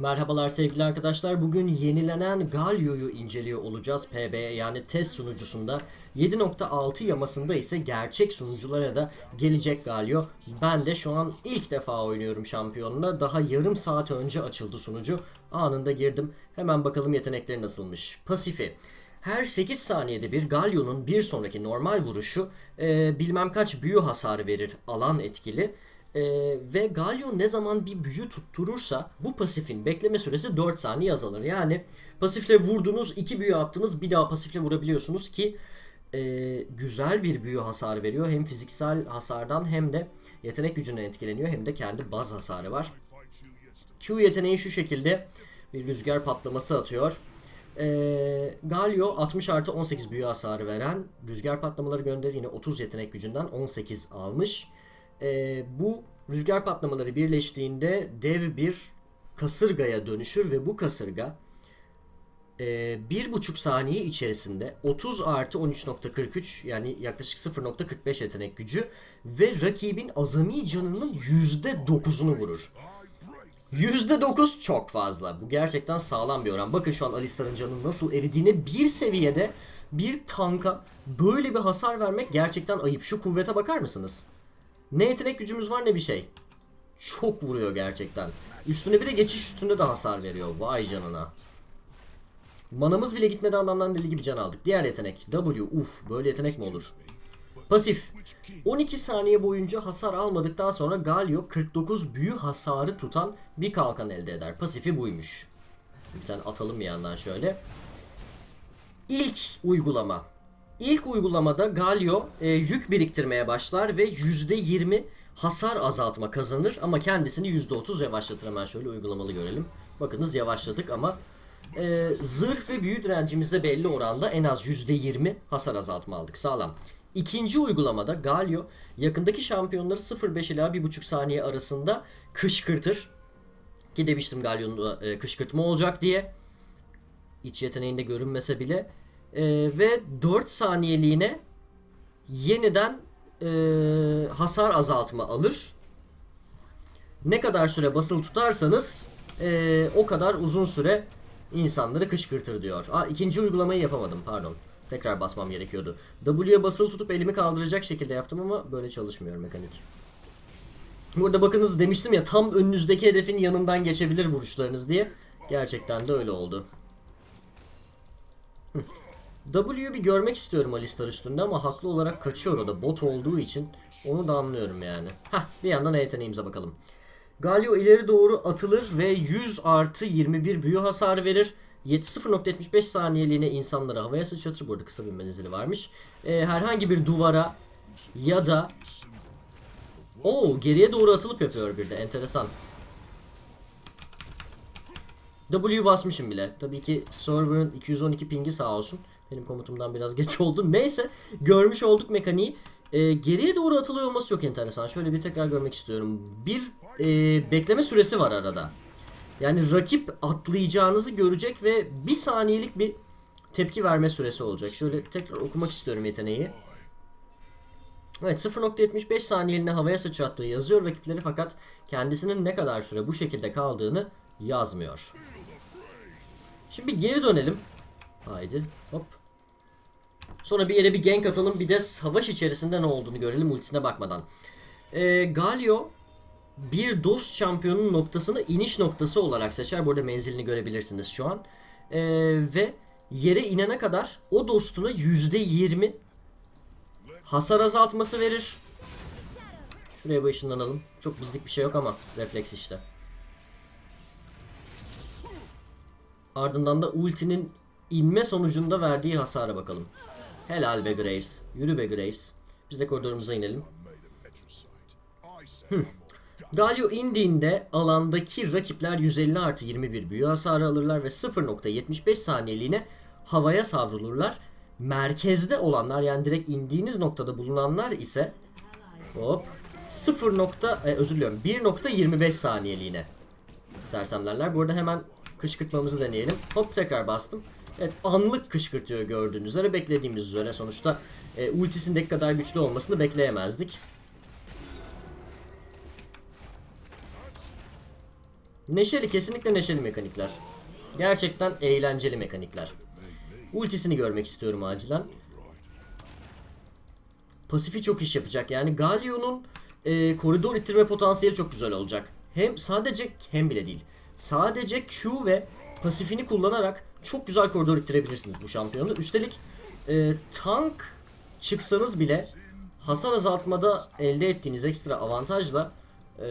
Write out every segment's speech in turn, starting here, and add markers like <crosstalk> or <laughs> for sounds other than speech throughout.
Merhabalar sevgili arkadaşlar. Bugün yenilenen Galio'yu inceliyor olacağız PB yani test sunucusunda. 7.6 yamasında ise gerçek sunuculara da gelecek Galio. Ben de şu an ilk defa oynuyorum şampiyonla. Daha yarım saat önce açıldı sunucu. Anında girdim. Hemen bakalım yetenekleri nasılmış. Pasifi. Her 8 saniyede bir Galio'nun bir sonraki normal vuruşu e, bilmem kaç büyü hasarı verir alan etkili. Ee, ve Galio ne zaman bir büyü tutturursa bu pasifin bekleme süresi 4 saniye azalır. Yani pasifle vurdunuz, iki büyü attınız, bir daha pasifle vurabiliyorsunuz ki e, güzel bir büyü hasarı veriyor. Hem fiziksel hasardan hem de yetenek gücünden etkileniyor hem de kendi baz hasarı var. Q yeteneği şu şekilde bir rüzgar patlaması atıyor. Ee, Galio 60 artı 18 büyü hasarı veren rüzgar patlamaları gönderir. Yine 30 yetenek gücünden 18 almış. Ee, bu rüzgar patlamaları birleştiğinde dev bir kasırgaya dönüşür ve bu kasırga e, bir buçuk saniye içerisinde 30 artı 13.43 yani yaklaşık 0.45 yetenek gücü ve rakibin azami canının %9'unu vurur. %9 çok fazla. Bu gerçekten sağlam bir oran. Bakın şu an Alistar'ın canının nasıl eridiğine bir seviyede bir tanka böyle bir hasar vermek gerçekten ayıp. Şu kuvvete bakar mısınız? Ne yetenek gücümüz var ne bir şey. Çok vuruyor gerçekten. Üstüne bir de geçiş üstünde de hasar veriyor. Vay canına. Manamız bile gitmedi adamdan deli gibi can aldık. Diğer yetenek. W. Uf böyle yetenek mi olur? Pasif. 12 saniye boyunca hasar almadıktan sonra Galio 49 büyü hasarı tutan bir kalkan elde eder. Pasifi buymuş. Bir tane atalım bir yandan şöyle. İlk uygulama. İlk uygulamada Galio e, yük biriktirmeye başlar ve %20 hasar azaltma kazanır ama kendisini %30 yavaşlatır. Hemen şöyle uygulamalı görelim. Bakınız yavaşladık ama e, zırh ve büyü direncimize belli oranda en az %20 hasar azaltma aldık. Sağlam. İkinci uygulamada Galio yakındaki şampiyonları 0.5 ila 1.5 saniye arasında kışkırtır. Ki demiştim Galio'nun e, kışkırtma olacak diye. İç yeteneğinde görünmese bile. E, ve 4 saniyeliğine yeniden e, hasar azaltma alır. Ne kadar süre basılı tutarsanız e, o kadar uzun süre insanları kışkırtır diyor. Aa, ikinci uygulamayı yapamadım pardon. Tekrar basmam gerekiyordu. W'ye basılı tutup elimi kaldıracak şekilde yaptım ama böyle çalışmıyor mekanik. Burada bakınız demiştim ya tam önünüzdeki hedefin yanından geçebilir vuruşlarınız diye. Gerçekten de öyle oldu. W'yu bir görmek istiyorum Alistar üstünde ama haklı olarak kaçıyor o da bot olduğu için onu da anlıyorum yani. Hah bir yandan yeteneğimize bakalım. Galio ileri doğru atılır ve 100 artı 21 büyü hasarı verir. 0.75 saniyeliğine insanları havaya sıçratır. Burada kısa bir menzili varmış. Ee, herhangi bir duvara ya da Oo geriye doğru atılıp yapıyor bir de enteresan. W basmışım bile. Tabii ki server'ın 212 pingi sağ olsun. Benim komutumdan biraz <laughs> geç oldu. Neyse görmüş olduk mekaniği. Ee, geriye doğru atılıyor olması çok enteresan. Şöyle bir tekrar görmek istiyorum. Bir e, bekleme süresi var arada. Yani rakip atlayacağınızı görecek ve bir saniyelik bir tepki verme süresi olacak. Şöyle tekrar okumak istiyorum yeteneği. Evet 0.75 saniyeliğine havaya sıçrattığı yazıyor rakipleri fakat kendisinin ne kadar süre bu şekilde kaldığını yazmıyor. Şimdi geri dönelim. Haydi hop. Sonra bir yere bir gank atalım bir de savaş içerisinde ne olduğunu görelim ultisine bakmadan. Ee, Galio bir dost şampiyonun noktasını iniş noktası olarak seçer. Burada menzilini görebilirsiniz şu an. Ee, ve yere inene kadar o dostuna %20 hasar azaltması verir. Şuraya bir ışınlanalım. Çok bizlik bir şey yok ama refleks işte. Ardından da ultinin inme sonucunda verdiği hasara bakalım. Helal be Grace. Yürü be Grace. Biz de koridorumuza inelim. Hı. Galio indiğinde alandaki rakipler 150 artı 21 büyü hasarı alırlar ve 0.75 saniyeliğine havaya savrulurlar. Merkezde olanlar yani direkt indiğiniz noktada bulunanlar ise hop 0. Nokta, e, özür diliyorum 1.25 saniyeliğine sersemlerler. Bu arada hemen kışkırtmamızı deneyelim. Hop tekrar bastım. Evet anlık kışkırtıyor gördüğünüz üzere beklediğimiz üzere sonuçta e, ultisindeki kadar güçlü olmasını bekleyemezdik. Neşeli kesinlikle neşeli mekanikler. Gerçekten eğlenceli mekanikler. Ultisini görmek istiyorum acilen. Pasifi çok iş yapacak. Yani Galio'nun e, koridor ittirme potansiyeli çok güzel olacak. Hem sadece hem bile değil. Sadece Q ve pasifini kullanarak çok güzel koridor ittirebilirsiniz bu şampiyonu. Üstelik e, tank çıksanız bile hasar azaltmada elde ettiğiniz ekstra avantajla e,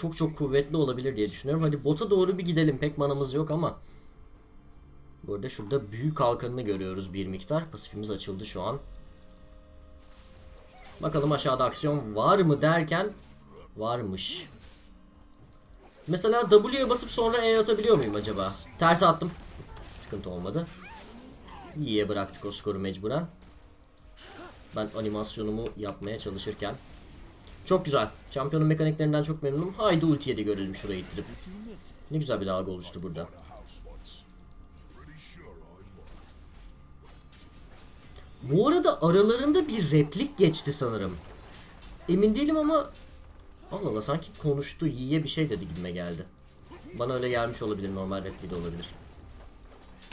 çok çok kuvvetli olabilir diye düşünüyorum. Hadi bota doğru bir gidelim. Pek manamız yok ama. Bu arada şurada büyük halkanını görüyoruz bir miktar. Pasifimiz açıldı şu an. Bakalım aşağıda aksiyon var mı derken varmış. Mesela W'ye basıp sonra E atabiliyor muyum acaba? Ters attım. Sıkıntı olmadı. İyiye bıraktık o skoru mecburen. Ben animasyonumu yapmaya çalışırken. Çok güzel. Şampiyonun mekaniklerinden çok memnunum. Haydi ultiye de görelim şurayı ittirip. Ne güzel bir dalga oluştu burada. Bu arada aralarında bir replik geçti sanırım. Emin değilim ama Allah Allah sanki konuştu, yiye bir şey dedi gibime geldi. Bana öyle gelmiş olabilir, normal repliği de olabilir.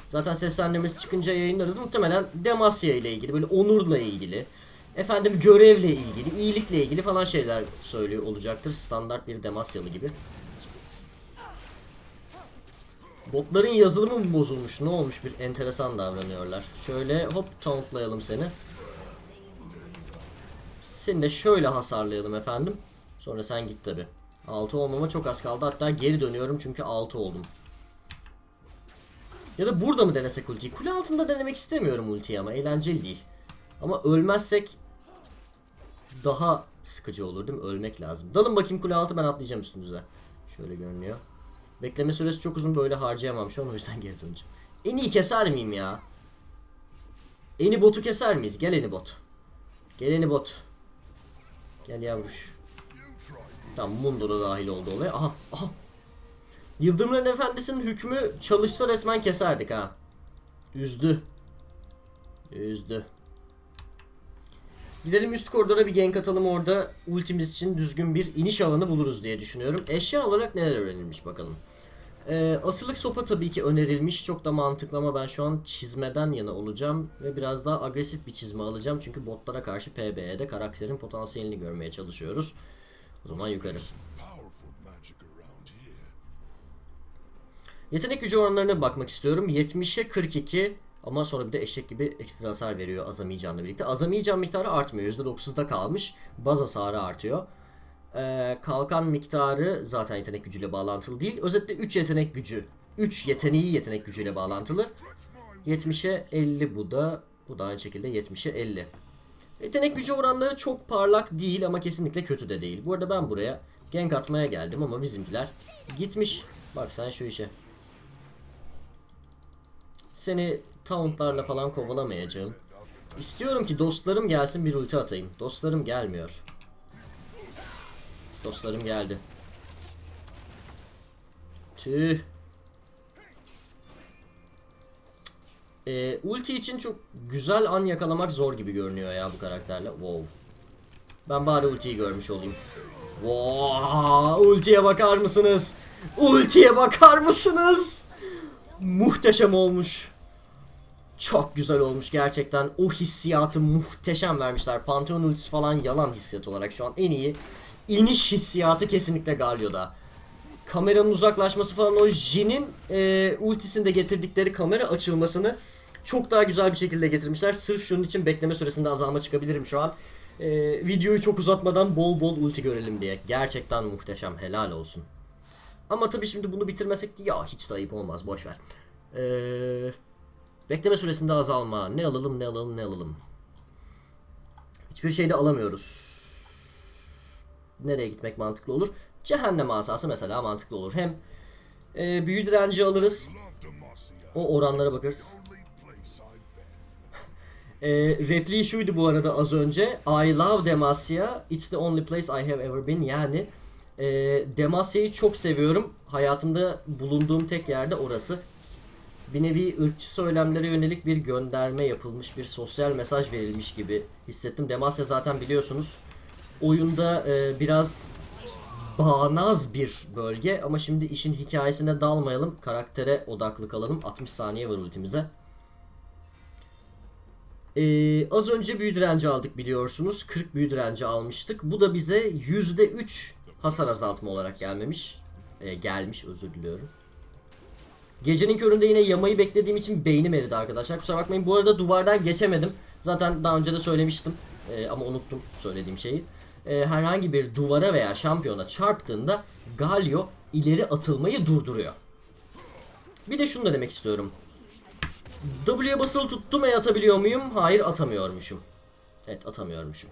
Zaten seslendirmesi çıkınca yayınlarız. Muhtemelen Demasya ile ilgili, böyle onurla ilgili, efendim görevle ilgili, iyilikle ilgili falan şeyler söylüyor olacaktır. Standart bir Demasyalı gibi. Botların yazılımı mı bozulmuş? Ne olmuş? Bir enteresan davranıyorlar. Şöyle hop tauntlayalım seni. Seni de şöyle hasarlayalım efendim. Sonra sen git tabi. 6 olmama çok az kaldı. Hatta geri dönüyorum çünkü 6 oldum. Ya da burada mı denesek ultiyi? Kule altında denemek istemiyorum ultiyi ama eğlenceli değil. Ama ölmezsek daha sıkıcı olur değil mi? Ölmek lazım. Dalın bakayım kule altı ben atlayacağım üstünüze. Şöyle görünüyor. Bekleme süresi çok uzun böyle harcayamam şu an o yüzden <laughs> geri döneceğim. En iyi keser miyim ya? Eni botu keser miyiz? Gel eni bot. Gel eni bot. Gel yavruş. Tamam Mundo da dahil oldu olaya. Aha aha. Yıldırımların Efendisi'nin hükmü çalışsa resmen keserdik ha. Üzdü. Üzdü. Gidelim üst koridora bir gank atalım orada ultimiz için düzgün bir iniş alanı buluruz diye düşünüyorum. Eşya olarak neler öğrenilmiş bakalım. Ee, asırlık sopa tabii ki önerilmiş. Çok da mantıklı ama ben şu an çizmeden yana olacağım. Ve biraz daha agresif bir çizme alacağım. Çünkü botlara karşı PB'de karakterin potansiyelini görmeye çalışıyoruz. O zaman yukarı. Yetenek gücü oranlarına bakmak istiyorum. 70'e 42 ama sonra bir de eşek gibi ekstra hasar veriyor azami canla birlikte. Azami can miktarı artmıyor. %9'da kalmış. Baz hasarı artıyor. Ee, kalkan miktarı zaten yetenek gücüyle bağlantılı değil. Özetle 3 yetenek gücü. 3 yeteneği yetenek gücüyle bağlantılı. 70'e 50 bu da. Bu da aynı şekilde 70'e 50. Yetenek gücü oranları çok parlak değil ama kesinlikle kötü de değil. Bu arada ben buraya gank atmaya geldim ama bizimkiler gitmiş. Bak sen şu işe. Seni tauntlarla falan kovalamayacağım. İstiyorum ki dostlarım gelsin bir ulti atayım. Dostlarım gelmiyor. Dostlarım geldi. Tüh. Ee, ulti için çok güzel an yakalamak zor gibi görünüyor ya bu karakterle. Wow. Ben bari ultiyi görmüş olayım. Wow, ultiye bakar mısınız? Ultiye bakar mısınız? Muhteşem olmuş. Çok güzel olmuş gerçekten. O hissiyatı muhteşem vermişler. Pantheon ultisi falan yalan hissiyat olarak şu an en iyi. iniş hissiyatı kesinlikle Galio'da. Kameranın uzaklaşması falan o Jin'in e, ultisinde getirdikleri kamera açılmasını çok daha güzel bir şekilde getirmişler. Sırf şunun için bekleme süresinde azalma çıkabilirim şu an. E, videoyu çok uzatmadan bol bol ulti görelim diye. Gerçekten muhteşem. Helal olsun. Ama tabii şimdi bunu bitirmesek ya hiç de ayıp olmaz. Boş ver. Eee... Bekleme süresinde azalma. Ne alalım ne alalım ne alalım. Hiçbir şey de alamıyoruz. Nereye gitmek mantıklı olur? Cehennem asası mesela mantıklı olur. Hem e, büyü direnci alırız. O oranlara bakarız. E, repliği şuydu bu arada az önce. I love Demacia. It's the only place I have ever been. Yani e, Demacia'yı çok seviyorum. Hayatımda bulunduğum tek yerde orası. Bir nevi ırkçı söylemlere yönelik bir gönderme yapılmış, bir sosyal mesaj verilmiş gibi hissettim. Demacia zaten biliyorsunuz oyunda e, biraz bağnaz bir bölge ama şimdi işin hikayesine dalmayalım. Karaktere odaklı kalalım. 60 saniye var ultimize. Ee, az önce büyü direnci aldık biliyorsunuz. 40 büyü direnci almıştık. Bu da bize %3 hasar azaltma olarak gelmemiş. Ee, gelmiş özür diliyorum. Gecenin köründe yine yamayı beklediğim için beynim eridi arkadaşlar. Kusura bakmayın. Bu arada duvardan geçemedim. Zaten daha önce de söylemiştim. Ee, ama unuttum söylediğim şeyi. Ee, herhangi bir duvara veya şampiyona çarptığında Galio ileri atılmayı durduruyor. Bir de şunu da demek istiyorum. W'ye basılı tuttum ve atabiliyor muyum? Hayır atamıyormuşum. Evet atamıyormuşum.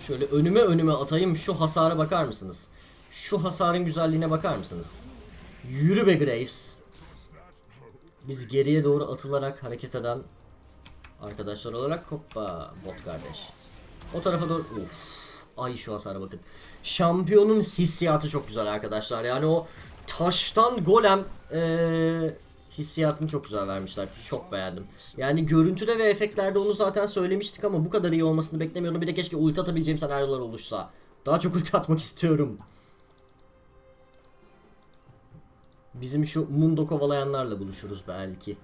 Şöyle önüme önüme atayım şu hasara bakar mısınız? Şu hasarın güzelliğine bakar mısınız? Yürü be Graves. Biz geriye doğru atılarak hareket eden arkadaşlar olarak hoppa bot kardeş. O tarafa doğru uf. Ay şu hasara bakın. Şampiyonun hissiyatı çok güzel arkadaşlar. Yani o taştan golem eee, hissiyatını çok güzel vermişler. Çok beğendim. Yani görüntüde ve efektlerde onu zaten söylemiştik ama bu kadar iyi olmasını beklemiyordum. Bir de keşke ulti atabileceğim senaryolar oluşsa. Daha çok ulti atmak istiyorum. Bizim şu Mundo kovalayanlarla buluşuruz belki.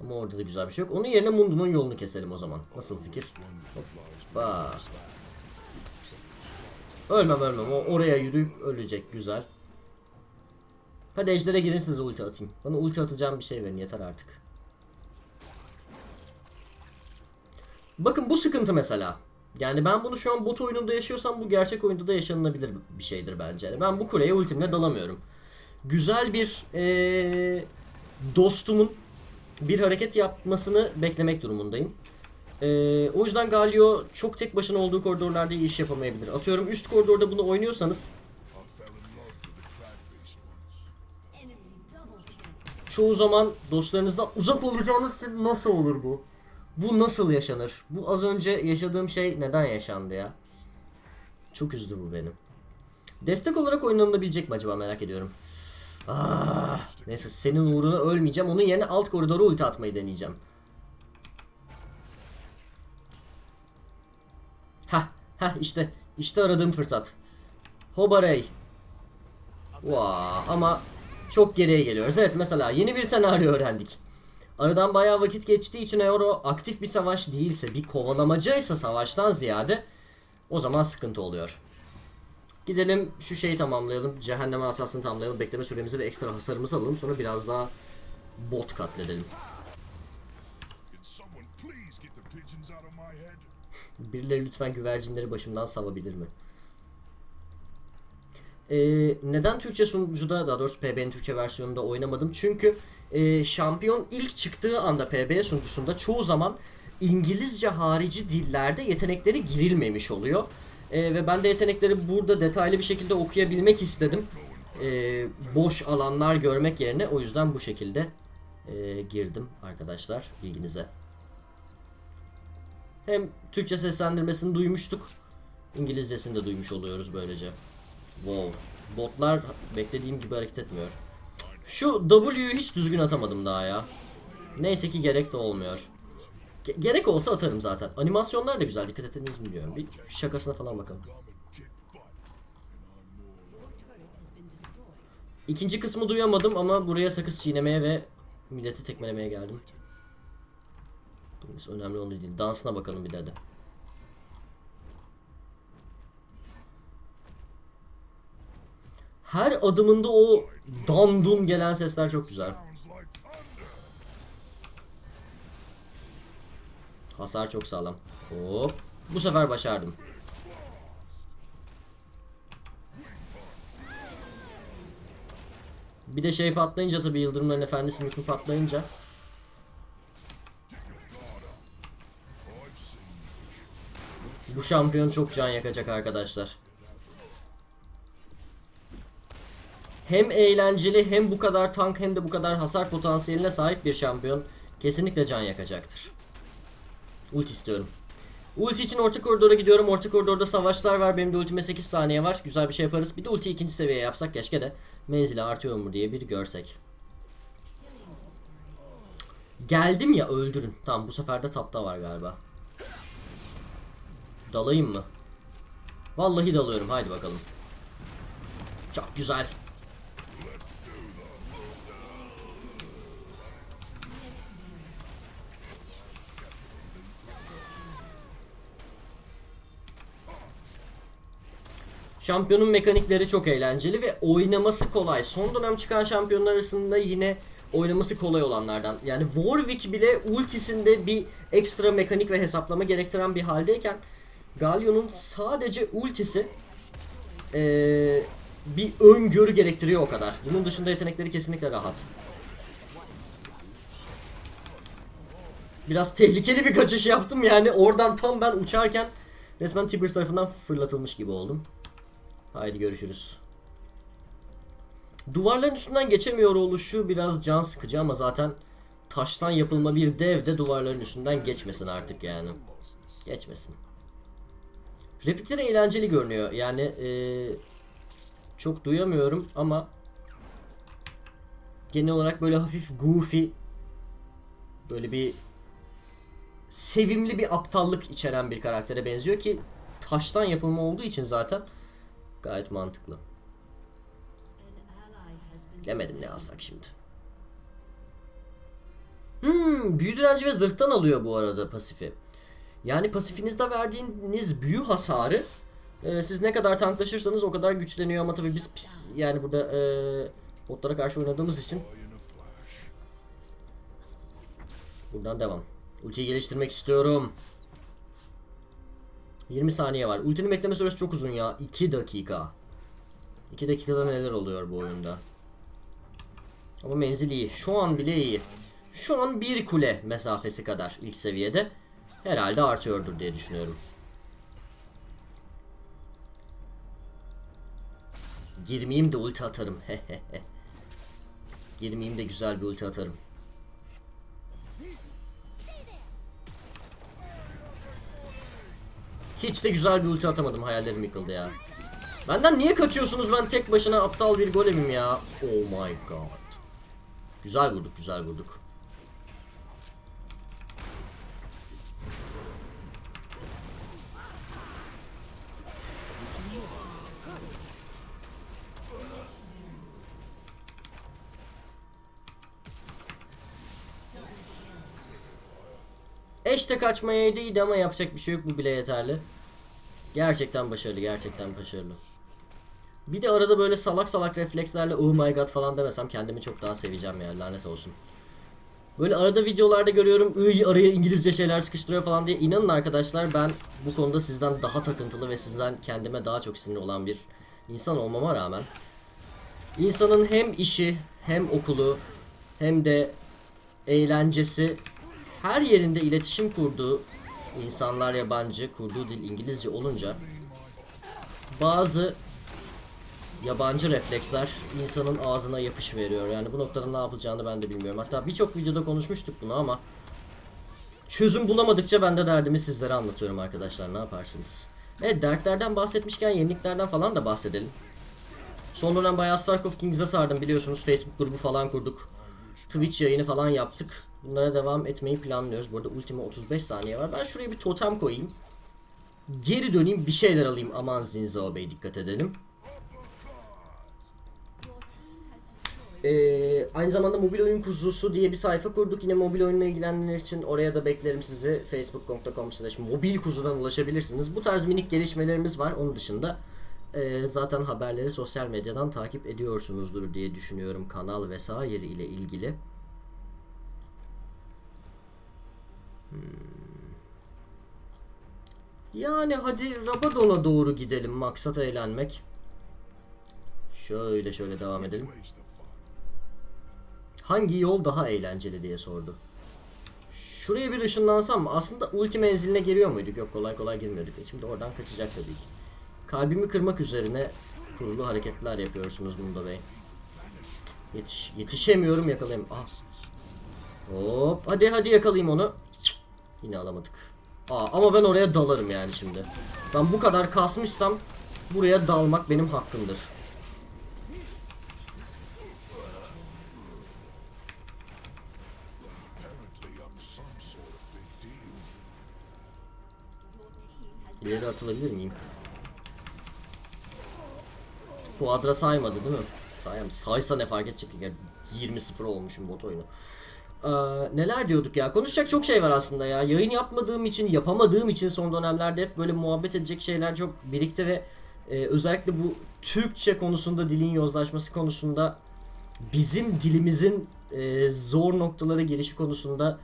Ama orada da güzel bir şey yok. Onun yerine Mundo'nun yolunu keselim o zaman. Nasıl fikir? Hoppa. Ölmem ölmem. O oraya yürüyüp ölecek. Güzel. Hadi ejdere girin size ulti atayım. Bana ulti atacağım bir şey verin yeter artık. Bakın bu sıkıntı mesela. Yani ben bunu şu an bot oyununda yaşıyorsam bu gerçek oyunda da yaşanılabilir bir şeydir bence. Yani ben bu kuleye ultimle dalamıyorum. Güzel bir eee, dostumun bir hareket yapmasını beklemek durumundayım. Ee, o yüzden Galio çok tek başına olduğu koridorlarda iyi iş yapamayabilir. Atıyorum üst koridorda bunu oynuyorsanız çoğu zaman dostlarınızdan uzak olacağınız nasıl olur bu? Bu nasıl yaşanır? Bu az önce yaşadığım şey neden yaşandı ya? Çok üzdü bu benim. Destek olarak oynanılabilecek mi acaba merak ediyorum. Ah, neyse senin uğruna ölmeyeceğim. Onun yerine alt koridora ulti atmayı deneyeceğim. Hah, hah işte. işte aradığım fırsat. Hobarey. Vaa ama çok geriye geliyoruz. Evet mesela yeni bir senaryo öğrendik. Aradan bayağı vakit geçtiği için eğer o aktif bir savaş değilse, bir kovalamacaysa savaştan ziyade o zaman sıkıntı oluyor. Gidelim şu şeyi tamamlayalım. Cehennem asasını tamamlayalım. Bekleme süremizi ve ekstra hasarımızı alalım. Sonra biraz daha bot katledelim. Birileri lütfen güvercinleri başımdan savabilir mi? Ee, neden Türkçe sunucuda daha doğrusu PB'nin Türkçe versiyonunda oynamadım? Çünkü e, şampiyon ilk çıktığı anda PB sunucusunda çoğu zaman İngilizce harici dillerde yetenekleri girilmemiş oluyor. E, ve ben de yetenekleri burada detaylı bir şekilde okuyabilmek istedim. E, boş alanlar görmek yerine o yüzden bu şekilde e, girdim arkadaşlar bilginize. Hem Türkçe seslendirmesini duymuştuk. İngilizcesini de duymuş oluyoruz böylece. Wow. Botlar beklediğim gibi hareket etmiyor. Şu W'yu hiç düzgün atamadım daha ya. Neyse ki gerek de olmuyor. Ge- gerek olsa atarım zaten. Animasyonlar da güzel. Dikkat ettiniz mi bilmiyorum. Bir şakasına falan bakalım. İkinci kısmı duyamadım ama buraya sakız çiğnemeye ve milleti tekmelemeye geldim. Neyse önemli olan değil. Dansına bakalım bir de. Her adımında o dandun gelen sesler çok güzel. Hasar çok sağlam. Hop. Bu sefer başardım. Bir de şey patlayınca tabi Yıldırımların Efendisi'nin hükmü patlayınca Bu şampiyon çok can yakacak arkadaşlar. Hem eğlenceli hem bu kadar tank hem de bu kadar hasar potansiyeline sahip bir şampiyon kesinlikle can yakacaktır. Ulti istiyorum. Ulti için orta koridora gidiyorum. Orta koridorda savaşlar var. Benim de ultime 8 saniye var. Güzel bir şey yaparız. Bir de ulti ikinci seviye yapsak keşke de menzili artıyor mu diye bir görsek. Geldim ya öldürün. Tamam bu sefer de tapta var galiba. Dalayım mı? Vallahi dalıyorum. Haydi bakalım. Çok güzel. Şampiyonun mekanikleri çok eğlenceli ve oynaması kolay. Son dönem çıkan şampiyonlar arasında yine oynaması kolay olanlardan. Yani Warwick bile ultisinde bir ekstra mekanik ve hesaplama gerektiren bir haldeyken Galio'nun sadece ultisi eee, bir öngörü gerektiriyor o kadar. Bunun dışında yetenekleri kesinlikle rahat. Biraz tehlikeli bir kaçış yaptım yani oradan tam ben uçarken resmen Tibbers tarafından fırlatılmış gibi oldum. Haydi görüşürüz. Duvarların üstünden geçemiyor oluşu biraz can sıkıcı ama zaten taştan yapılma bir dev de duvarların üstünden geçmesin artık yani. Geçmesin. Replikleri eğlenceli görünüyor. Yani eee, çok duyamıyorum ama genel olarak böyle hafif goofy böyle bir sevimli bir aptallık içeren bir karaktere benziyor ki taştan yapılma olduğu için zaten gayet mantıklı. Bilemedim ne alsak şimdi. Hmm, büyü direnci ve zırhtan alıyor bu arada pasifi. Yani pasifinizde verdiğiniz büyü hasarı e, siz ne kadar tanklaşırsanız o kadar güçleniyor ama tabii biz pis, yani burada e, botlara karşı oynadığımız için buradan devam. Ultiyi geliştirmek istiyorum. 20 saniye var. Ultinin bekleme süresi çok uzun ya. 2 dakika. 2 dakikada neler oluyor bu oyunda. Ama menzil iyi. Şu an bile iyi. Şu an bir kule mesafesi kadar ilk seviyede. Herhalde artıyordur diye düşünüyorum. Girmeyeyim de ulti atarım. <laughs> Girmeyeyim de güzel bir ulti atarım. Hiç de güzel bir ulti atamadım. Hayallerim yıkıldı ya. Benden niye kaçıyorsunuz? Ben tek başına aptal bir golemim ya. Oh my god. Güzel vurduk, güzel vurduk. Eşte kaçmaya değildi ama yapacak bir şey yok bu bile yeterli. Gerçekten başarılı, gerçekten başarılı. Bir de arada böyle salak salak reflekslerle oh my god falan demesem kendimi çok daha seveceğim ya lanet olsun. Böyle arada videolarda görüyorum ıy araya İngilizce şeyler sıkıştırıyor falan diye inanın arkadaşlar ben bu konuda sizden daha takıntılı ve sizden kendime daha çok sinir olan bir insan olmama rağmen insanın hem işi hem okulu hem de eğlencesi her yerinde iletişim kurduğu insanlar yabancı, kurduğu dil İngilizce olunca bazı yabancı refleksler insanın ağzına yapış veriyor. Yani bu noktada ne yapılacağını ben de bilmiyorum. Hatta birçok videoda konuşmuştuk bunu ama çözüm bulamadıkça ben de derdimi sizlere anlatıyorum arkadaşlar. Ne yaparsınız? Evet dertlerden bahsetmişken yeniliklerden falan da bahsedelim. Son dönem bayağı Starcraft Kings'e sardım biliyorsunuz. Facebook grubu falan kurduk. Twitch yayını falan yaptık. Bunlara devam etmeyi planlıyoruz. Bu arada ultime 35 saniye var. Ben şuraya bir totem koyayım. Geri döneyim bir şeyler alayım. Aman Zinzao Bey dikkat edelim. Ee, aynı zamanda mobil oyun kuzusu diye bir sayfa kurduk. Yine mobil oyunla ilgilenenler için oraya da beklerim sizi. Facebook.com slash mobil kuzudan ulaşabilirsiniz. Bu tarz minik gelişmelerimiz var. Onun dışında e, zaten haberleri sosyal medyadan takip ediyorsunuzdur diye düşünüyorum. Kanal vesaire ile ilgili. Yani hadi Rabadon'a doğru gidelim. Maksat eğlenmek. Şöyle şöyle devam edelim. Hangi yol daha eğlenceli diye sordu. Şuraya bir ışınlansam? Aslında ulti menziline giriyor muyduk? Yok kolay kolay girmiyorduk. E Şimdi oradan kaçacak tabii ki. Kalbimi kırmak üzerine kurulu hareketler yapıyorsunuz bunda bey. Yetiş, yetişemiyorum yakalayayım. Ah. Hop hadi hadi yakalayayım onu. Yine alamadık. Aa, ama ben oraya dalarım yani şimdi. Ben bu kadar kasmışsam buraya dalmak benim hakkımdır. İleri atılabilir miyim? Quadra saymadı değil mi? Sayam. Saysa ne fark edecek? Yani 20-0 olmuşum bot oyunu. Ee, neler diyorduk ya? Konuşacak çok şey var aslında ya. Yayın yapmadığım için, yapamadığım için son dönemlerde hep böyle muhabbet edecek şeyler çok birikti ve e, özellikle bu Türkçe konusunda dilin yozlaşması konusunda bizim dilimizin e, zor noktalara gelişi konusunda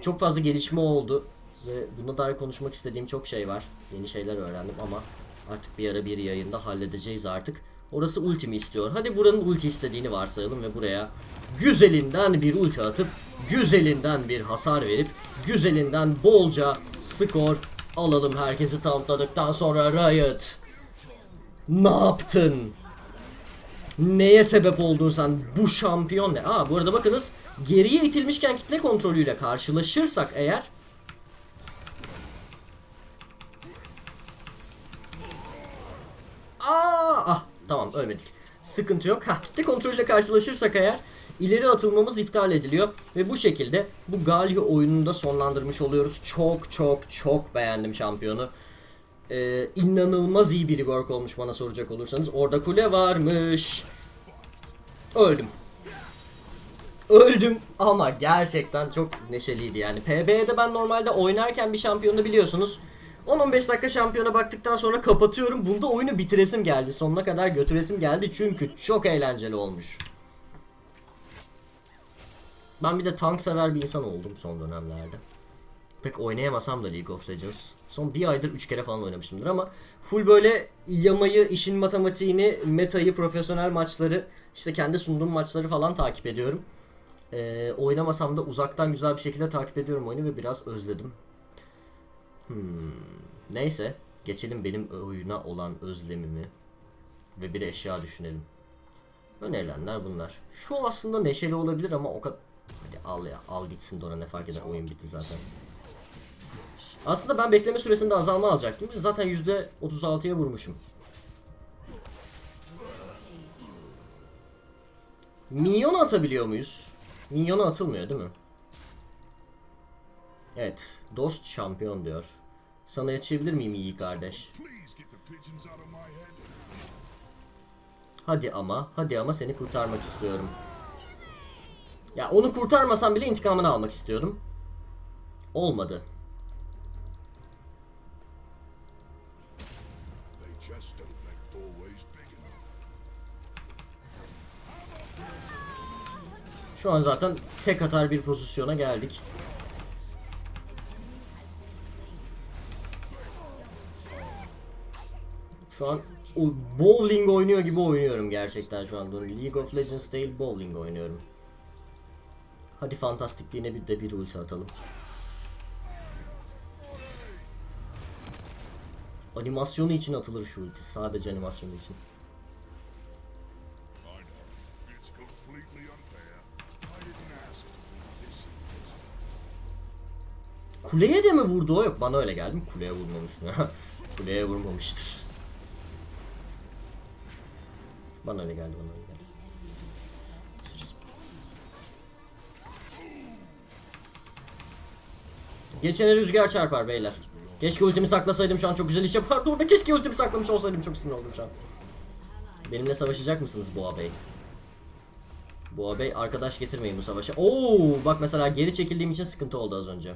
çok fazla gelişme oldu ve buna dair konuşmak istediğim çok şey var. Yeni şeyler öğrendim ama artık bir ara bir yayında halledeceğiz artık. Orası ultimi istiyor. Hadi buranın ulti istediğini varsayalım ve buraya güzelinden bir ulti atıp güzelinden bir hasar verip güzelinden bolca skor alalım herkesi tamamladıktan sonra Riot. Ne yaptın? Neye sebep oldun sen? Bu şampiyon ne? Aa bu arada bakınız geriye itilmişken kitle kontrolüyle karşılaşırsak eğer Aa, ah tamam ölmedik. Sıkıntı yok. Ha, kitle kontrolüyle karşılaşırsak eğer ileri atılmamız iptal ediliyor ve bu şekilde bu Galio oyununu da sonlandırmış oluyoruz. Çok çok çok beğendim şampiyonu. Ee, inanılmaz iyi bir rework olmuş bana soracak olursanız. Orada kule varmış. Öldüm. Öldüm ama gerçekten çok neşeliydi yani. PB'de ben normalde oynarken bir şampiyonu biliyorsunuz. 10-15 dakika şampiyona baktıktan sonra kapatıyorum. Bunda oyunu bitiresim geldi. Sonuna kadar götüresim geldi çünkü çok eğlenceli olmuş. Ben bir de tank sever bir insan oldum son dönemlerde. Pek oynayamasam da League of Legends. Son bir aydır 3 kere falan oynamışımdır ama full böyle yamayı, işin matematiğini, metayı, profesyonel maçları, işte kendi sunduğum maçları falan takip ediyorum. Ee, oynamasam da uzaktan güzel bir şekilde takip ediyorum oyunu ve biraz özledim. Hmm, neyse geçelim benim oyuna olan özlemimi ve bir eşya düşünelim. Önerilenler bunlar. Şu aslında neşeli olabilir ama o kadar... Hadi al ya al gitsin Dora ne fark eder oyun bitti zaten. Aslında ben bekleme süresinde azalma alacaktım. Zaten %36'ya vurmuşum. Minyon atabiliyor muyuz? Minyona atılmıyor değil mi? Evet. Dost şampiyon diyor. Sana yetişebilir miyim iyi kardeş? Hadi ama, hadi ama seni kurtarmak istiyorum. Ya onu kurtarmasam bile intikamını almak istiyordum. Olmadı. Şu an zaten tek atar bir pozisyona geldik. Şu an bowling oynuyor gibi oynuyorum gerçekten şu anda. League of Legends değil bowling oynuyorum. Hadi fantastikliğine bir de bir ulti atalım. Animasyonu için atılır şu ulti. Sadece animasyonu için. Kuleye de mi vurdu o? Yok bana öyle geldi mi? Kuleye vurmamış. <laughs> Kuleye vurmamıştır. Bana öyle geldi bana öyle geldi. Geçene rüzgar çarpar beyler. Keşke ultimi saklasaydım şu an çok güzel iş yapardı orada. Keşke ultimi saklamış olsaydım çok sinir oldum şu an. Benimle savaşacak mısınız Boğa Bey? Boğa Bey arkadaş getirmeyin bu savaşa. Oo bak mesela geri çekildiğim için sıkıntı oldu az önce.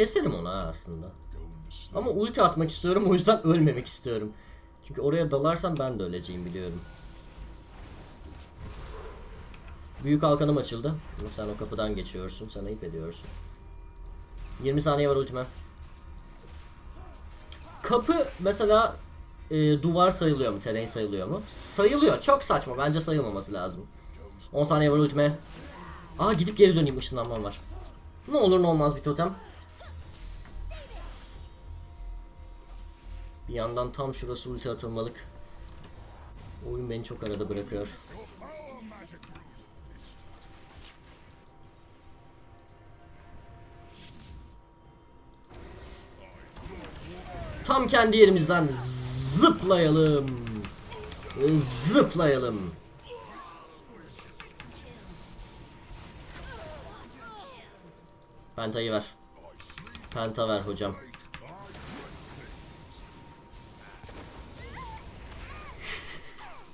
Keserim onu ha aslında. Ama ulti atmak istiyorum o yüzden ölmemek istiyorum. Çünkü oraya dalarsam ben de öleceğim biliyorum. Büyük halkanım açıldı. Sen o kapıdan geçiyorsun. Sen ayıp ediyorsun. 20 saniye var ultime. Kapı mesela e, duvar sayılıyor mu? Terrain sayılıyor mu? Sayılıyor. Çok saçma. Bence sayılmaması lazım. 10 saniye var ultime. Aa gidip geri döneyim. Işınlanmam var. Ne olur ne olmaz bir totem. Bir yandan tam şurası ulti atılmalık. Oyun beni çok arada bırakıyor. Tam kendi yerimizden zıplayalım. Zıplayalım. Penta'yı ver. Penta ver hocam.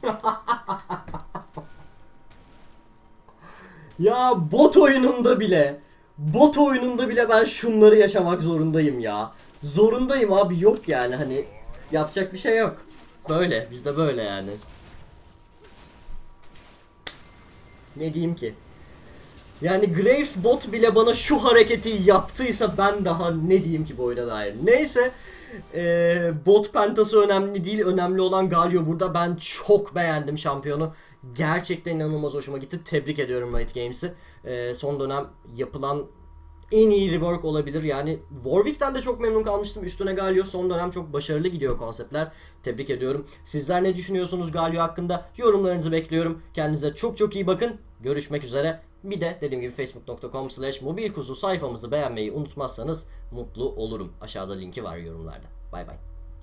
<laughs> ya bot oyununda bile bot oyununda bile ben şunları yaşamak zorundayım ya. Zorundayım abi yok yani hani yapacak bir şey yok. Böyle bizde böyle yani. Ne diyeyim ki? Yani Graves bot bile bana şu hareketi yaptıysa ben daha ne diyeyim ki bu oyuna dair. Neyse eee, bot pentası önemli değil. Önemli olan Galio burada. Ben çok beğendim şampiyonu. Gerçekten inanılmaz hoşuma gitti. Tebrik ediyorum Riot Games'i. Eee, son dönem yapılan en iyi rework olabilir. Yani Warwick'ten de çok memnun kalmıştım. Üstüne Galio son dönem çok başarılı gidiyor konseptler. Tebrik ediyorum. Sizler ne düşünüyorsunuz Galio hakkında? Yorumlarınızı bekliyorum. Kendinize çok çok iyi bakın. Görüşmek üzere. Bir de dediğim gibi facebook.com slash mobilkuzu sayfamızı beğenmeyi unutmazsanız mutlu olurum. Aşağıda linki var yorumlarda. Bay bay.